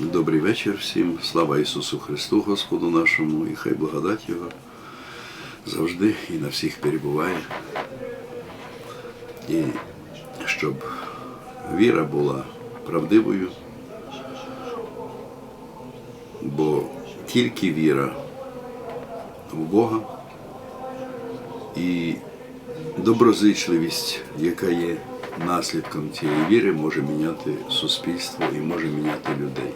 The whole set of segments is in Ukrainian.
Добрий вечір всім. Слава Ісусу Христу, Господу нашому, і хай благодать Його завжди і на всіх перебуває. І щоб віра була правдивою, бо тільки віра в Бога і доброзичливість, яка є наслідком цієї віри, може міняти суспільство і може міняти людей.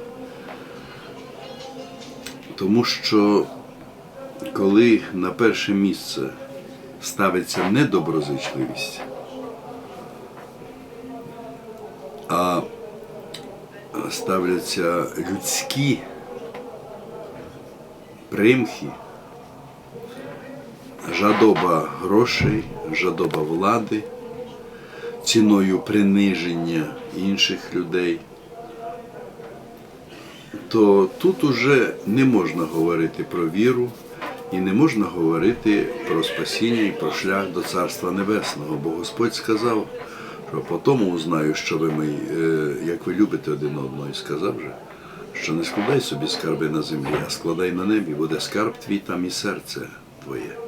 Тому що коли на перше місце ставиться не доброзичливість, а ставляться людські примхи, жадоба грошей, жадоба влади, ціною приниження інших людей, то тут уже не можна говорити про віру і не можна говорити про спасіння і про шлях до Царства Небесного, бо Господь сказав, що по тому узнаю, що ви мої, е, як ви любите один одного, і сказав же, що не складай собі скарби на землі, а складай на небі, буде скарб твій там і серце твоє.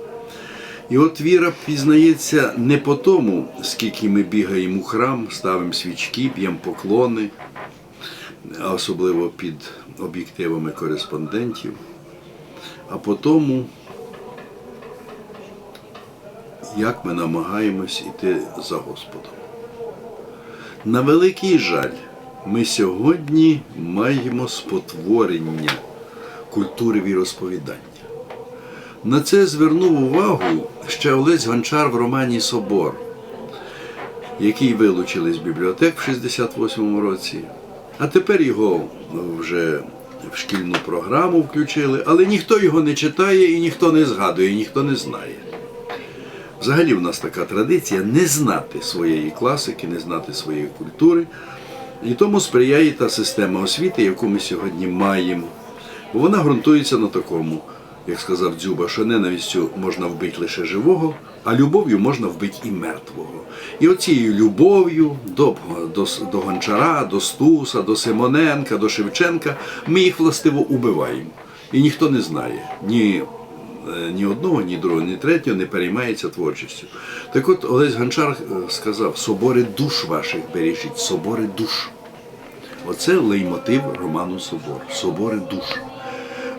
І от віра пізнається не по тому, скільки ми бігаємо у храм, ставимо свічки, б'ємо поклони, особливо під об'єктивами кореспондентів, а по тому, як ми намагаємось іти за Господом. На великий жаль, ми сьогодні маємо спотворення культури віросповідання. На це звернув увагу ще Олесь Гончар в романі Собор, який вилучили з бібліотек в 68-му році, а тепер його вже в шкільну програму включили, але ніхто його не читає і ніхто не згадує, і ніхто не знає. Взагалі в нас така традиція не знати своєї класики, не знати своєї культури. І тому сприяє та система освіти, яку ми сьогодні маємо. Бо вона ґрунтується на такому, як сказав Дзюба, що ненавистю можна вбити лише живого, а любов'ю можна вбити і мертвого. І оцією любов'ю до, до, до Гончара, до Стуса, до Симоненка, до Шевченка ми їх властиво убиваємо. І ніхто не знає ні е, ні одного, ні другого, ні третього не переймається творчістю. Так от Олесь Гончар е, сказав: собори душ ваших бережіть, собори душ. Оце леймотив роману Собор. Собори душ.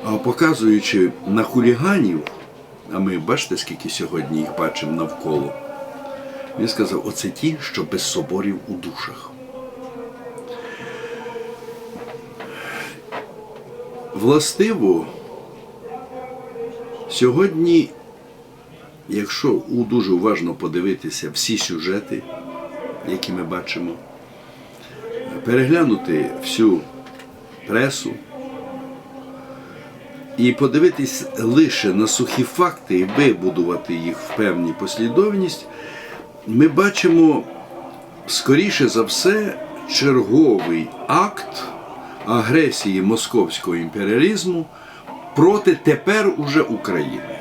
Показуючи на хуліганів, а ми бачите, скільки сьогодні їх бачимо навколо, він сказав: оце ті, що без соборів у душах. Властиво, сьогодні, якщо дуже уважно подивитися всі сюжети, які ми бачимо, переглянути всю пресу і подивитись лише на сухі факти і вибудувати їх в певній послідовність, ми бачимо скоріше за все черговий акт агресії московського імперіалізму проти тепер уже України.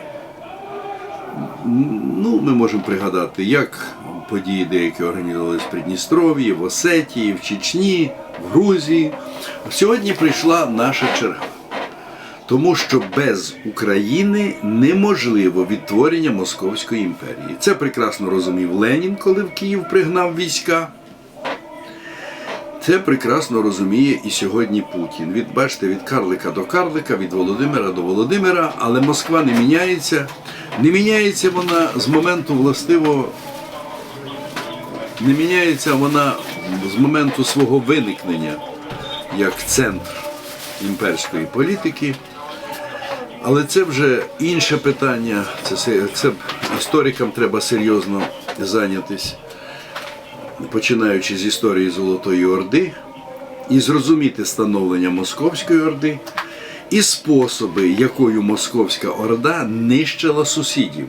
Ну, ми можемо пригадати, як події деякі організовувалися в Придністров'ї, в Осетії, в Чечні, в Грузії. Сьогодні прийшла наша черга. Тому що без України неможливо відтворення Московської імперії. Це прекрасно розумів Ленін, коли в Київ пригнав війська. Це прекрасно розуміє і сьогодні Путін. Від бачите, від карлика до карлика, від Володимира до Володимира, але Москва не міняється. Не міняється вона з моменту властиво, не міняється вона з моменту свого виникнення як центр імперської політики. Але це вже інше питання. Це, це історикам треба серйозно зайнятися починаючи з історії Золотої Орди, і зрозуміти становлення Московської Орди і способи, якою Московська Орда нищила сусідів.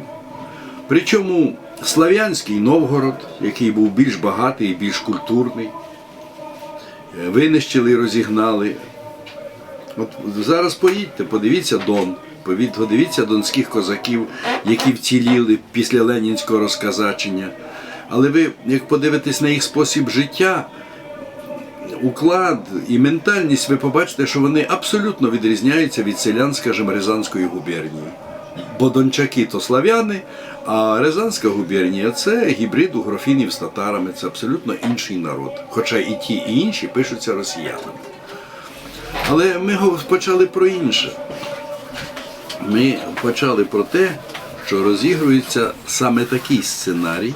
Причому Слав'янський Новгород, який був більш багатий і більш культурний, е, винищили і розігнали. От зараз поїдьте, подивіться Дон, повід- подивіться донських козаків, які вціліли після ленінського розказачення. Але ви, як подивитесь на їх спосіб життя, уклад і ментальність, ви побачите, що вони абсолютно відрізняються від селян, скажімо, Рязанської губернії. Бо дончаки то славяни, а Рязанська губернія це гібрид угрофінів з татарами, це абсолютно інший народ. Хоча і ті, і інші пишуться росіянами. Але ми почали про інше. Ми почали про те, що розігрується саме такий сценарій.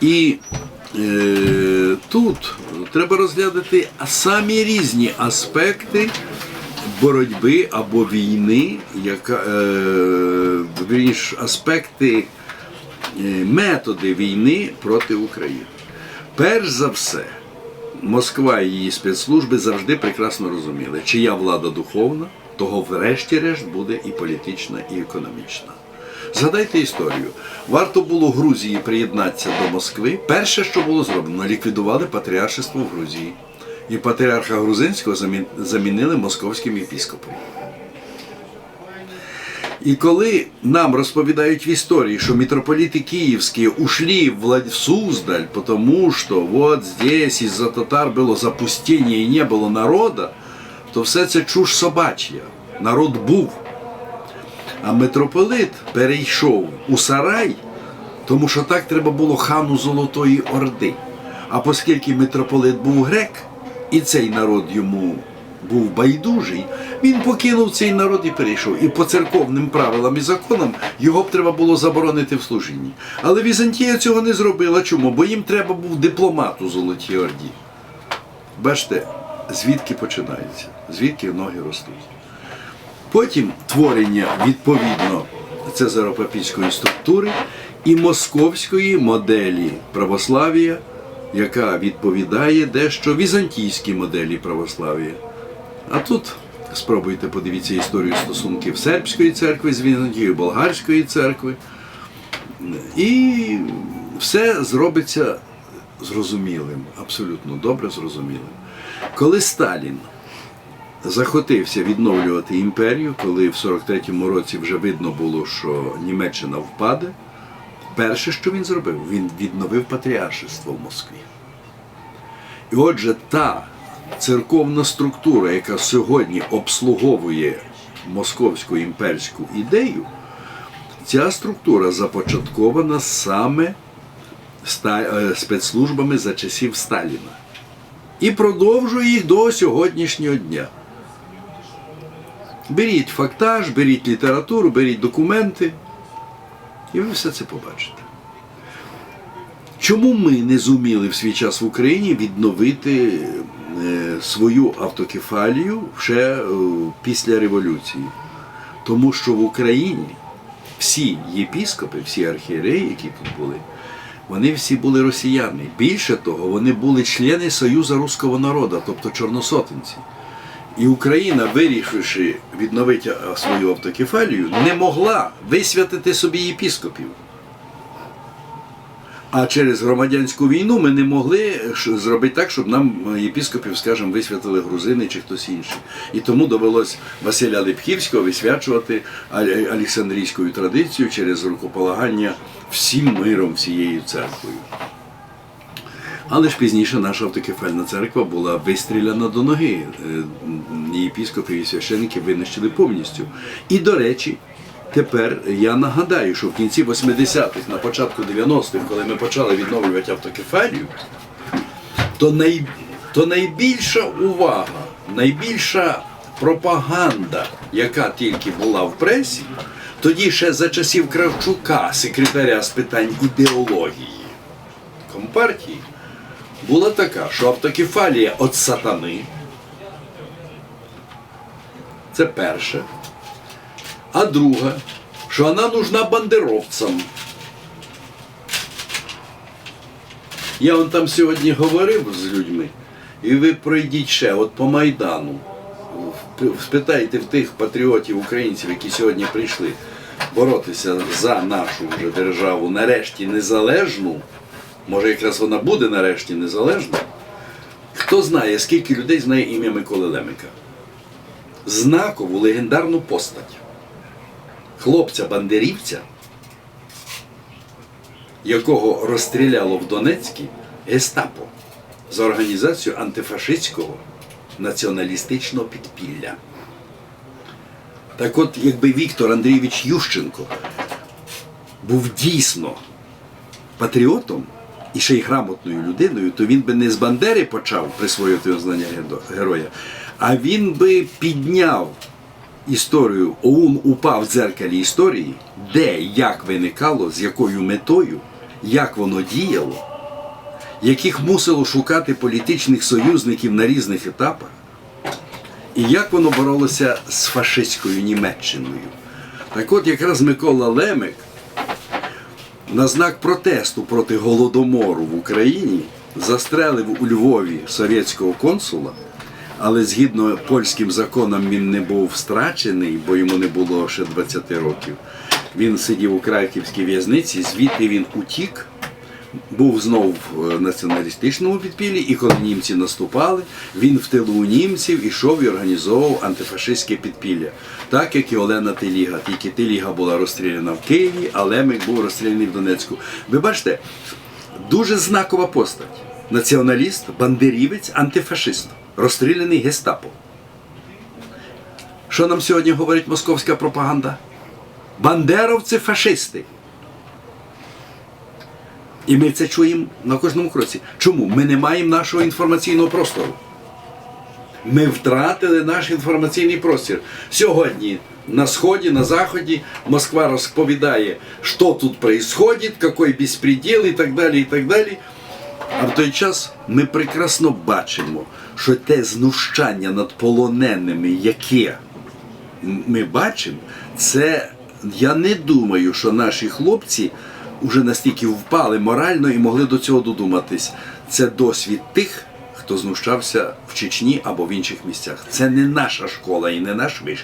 І е, тут треба розглядати самі різні аспекти боротьби або війни, яка, е, вірніш, аспекти, е, методи війни проти України. Перш за все, Москва і її спецслужби завжди прекрасно розуміли, чия влада духовна, того врешті-решт буде і політична, і економічна. Згадайте історію. Варто було Грузії приєднатися до Москви. Перше, що було зроблено, ліквідували патріаршество в Грузії. І патріарха Грузинського замінили московським єпіскопом. І коли нам розповідають в історії, що митрополиты киевские ушли в Суздаль, потому что вот здесь из-за татар було запустіння і не було народа, то все це чуш собач'я. Народ був. А митрополит перейшов у сарай, тому що так треба було хану Золотої Орди. А оскільки митрополит був грек, і цей народ йому був байдужий, він покинув цей народ і перейшов. І по церковним правилам і законам його б треба було заборонити в служінні. Але Візантія цього не зробила. Чому? Бо їм треба був дипломат у Золотій Орді. Бачите, звідки починається, звідки ноги ростуть. Потім творення відповідно цезаропапійської структури і московської моделі православ'я, яка відповідає дещо візантійській моделі православ'я. А тут спробуйте подивіться історію стосунків сербської церкви з Візантією, болгарської церкви. І все зробиться зрозумілим, абсолютно добре зрозумілим. Коли Сталін захотився відновлювати імперію, коли в 43-му році вже видно було, що Німеччина впаде, перше, що він зробив, він відновив патріаршество в Москві. І отже, та церковна структура, яка сьогодні обслуговує московську імперську ідею, ця структура започаткована саме е, спецслужбами за часів Сталіна. І продовжує їх до сьогоднішнього дня. Беріть фактаж, беріть літературу, беріть документи, і ви все це побачите. Чому ми не зуміли в свій час в Україні відновити е, свою автокефалію ще е, після революції? Тому що в Україні всі єпіскопи, всі архієреї, які тут були, вони всі були росіяни. Більше того, вони були члени Союзу Руського народу, тобто чорносотенці. І Україна, вирішивши відновити свою автокефалію, не могла висвятити собі єпіскопів. А через громадянську війну ми не могли зробити так, щоб нам е, єпіскопів, скажімо, висвятили грузини чи хтось інший. І тому довелось Василя Липхівського висвячувати Олександрійською традицією через рукополагання всім миром, всією церквою. Але ж пізніше наша автокефальна церква була вистріляна до ноги. Е, м, Єпіскопів і священників винищили повністю. І, до речі, тепер я нагадаю, що в кінці 80-х, на початку 90-х, коли ми почали відновлювати автокефалію, то, най, то найбільша увага, найбільша пропаганда, яка тільки була в пресі, тоді ще за часів Кравчука, секретаря з питань ідеології компартії, була така, що автокефалія від сатани. Це перше. А друга, що вона нужна бандеровцям. Я вон там сьогодні говорив з людьми, і ви пройдіть ще, от по Майдану. Спитайте в тих патріотів українців, які сьогодні прийшли боротися за нашу вже державу, нарешті незалежну. Може, якраз вона буде нарешті незалежна. Хто знає, скільки людей знає ім'я Миколи Лемика? Знакову легендарну постать. Хлопця-бандерівця, якого розстріляло в Донецькі гестапо. за організацію антифашистського націоналістичного підпілля. Так от, якби Віктор Андрійович Ющенко був дійсно патріотом і ще й грамотною людиною, то він би не з Бандери почав присвоювати звання гедо- героя, а він би підняв історію ОУН упав в дзеркалі історії, де як виникало, з якою метою, як воно діяло, яких мусило шукати політичних союзників на різних етапах, і як воно боролося з фашистською Німеччиною. Так от якраз Микола Лемик на знак протесту проти голодомору в Україні застрелив у Львові совєтського консула, але згідно польським законам він не був страчений, бо йому не було ще 20 років. Він сидів у краківській в'язниці, звідти він утік, був знов в націоналістичному підпіллі, і коли німці наступали, він в тилу німців ішов і організовував антифашистське підпілля. Так як і Олена Теліга. Тільки Теліга була розстріляна в Києві, а Лемик був розстріляний в Донецьку. Ви бачите, дуже знакова постать. Націоналіст, бандерівець, антифашист, розстріляний гестапо. Що нам сьогодні говорить московська пропаганда? Бандеровці фашисти. І ми це чуємо на кожному кроці. Чому? Ми не маємо нашого інформаційного простору. Ми втратили наш інформаційний простір. Сьогодні на Сході, на Заході Москва розповідає, що тут відбувається, який безпреділ і так далі. і так далі. А в той час ми прекрасно бачимо, що те знущання над полоненими, яке ми бачимо, це я не думаю, що наші хлопці вже настільки впали морально і могли до цього додуматись. Це досвід тих, хто знущався в Чечні або в інших місцях. Це не наша школа і не наш виш.